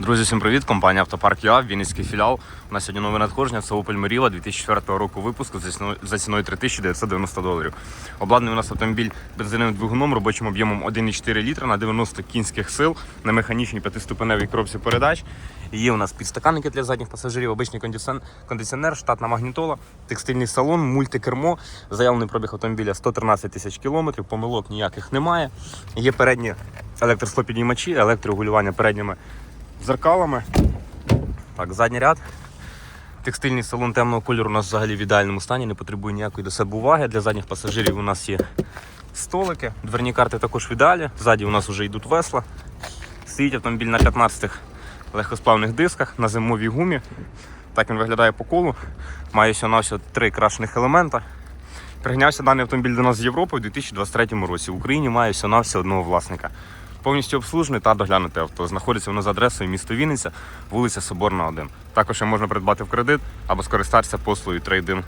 Друзі, всім привіт! Компанія Автопарк ЮА, Вінницький філіал. У нас сьогодні нове надходження. Це Opel Meriva 2004 року випуску за ціною- 3990 доларів. Обладнаний у нас автомобіль бензиновим двигуном, робочим об'ємом 1,4 літра на 90 кінських сил на механічній п'ятиступеневій коробці передач. Є у нас підстаканники для задніх пасажирів, обичний кондиціонер, штатна магнітола, текстильний салон, мультикермо. Заявлений пробіг автомобіля 113 тисяч кілометрів, помилок ніяких немає. Є передні електросклопідіймачі, електрорегулювання передніми зеркалами. Так, задній ряд. Текстильний салон темного кольору у нас взагалі в ідеальному стані, не потребує ніякої до себе уваги. Для задніх пасажирів у нас є столики. Дверні карти також в ідеалі. Ззаді у нас вже йдуть весла. Стоїть автомобіль на 15 легкосплавних дисках на зимовій гумі. Так він виглядає по колу. Має всього три крашених елемента. Пригнявся даний автомобіль до нас з Європи у 2023 році. В Україні має всього одного власника. Повністю обслужене та доглянуте авто. Знаходиться воно за адресою місто Вінниця, вулиця Соборна, 1. Також можна придбати в кредит або скористатися послугою трейдин